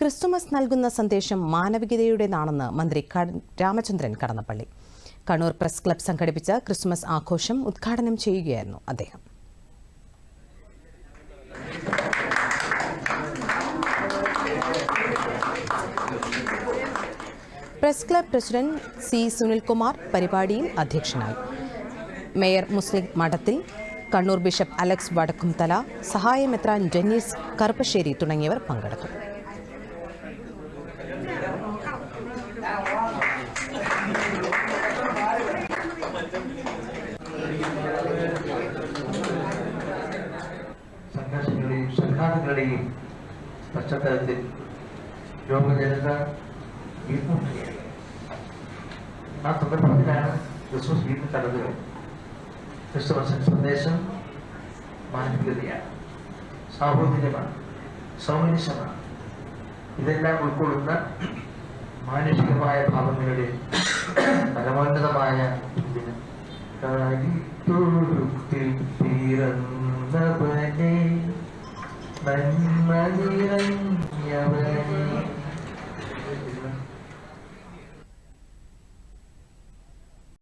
Christmas നൽകുന്ന സന്ദേശം മാനവികതയുടേതാണെന്ന് മന്ത്രി രാമചന്ദ്രൻ കടന്നപ്പള്ളി. കണ്ണൂർ പ്രസ് ക്ലബ് സംഘടിപ്പിച്ച ക്രിസ്മസ് ആഘോഷം ഉദ്ഘാടനം ചെയ്യുകയായിരുന്നു അദ്ദേഹം. Press club president C Sunilkumar പരിപാടിയിൽ അധ്യക്ഷനായി. Mayor Muslih Madathil Kannur bishop Alex Vadakkumthala സഹായമെത്രാൻ Dennis കറുപ്പശ്ശേരി തുടങ്ങിയവർ പങ്കെടുത്തു സംഘർഷങ്ങളുടെയും സംഘാതങ്ങളുടെയും പശ്ചാത്തലത്തിൽ ലോകജനത വീർപ്പുമുട്ടുകയാണ് ആ സന്ദർഭത്തിലാണ് ക്രിസ്മസ് വീണ്ടും കടന്നു വരുന്നത് ക്രിസ്തുമസ് സന്ദേശം മാനവികതയാണ് സാഹോദര്യമാണ് സൗമനിശമാണ് ഇതെല്ലാം ഉൾക്കൊള്ളുന്ന മാനുഷികമായ ഭാവങ്ങളുടെ പരമോന്നതമായ ഇതിന്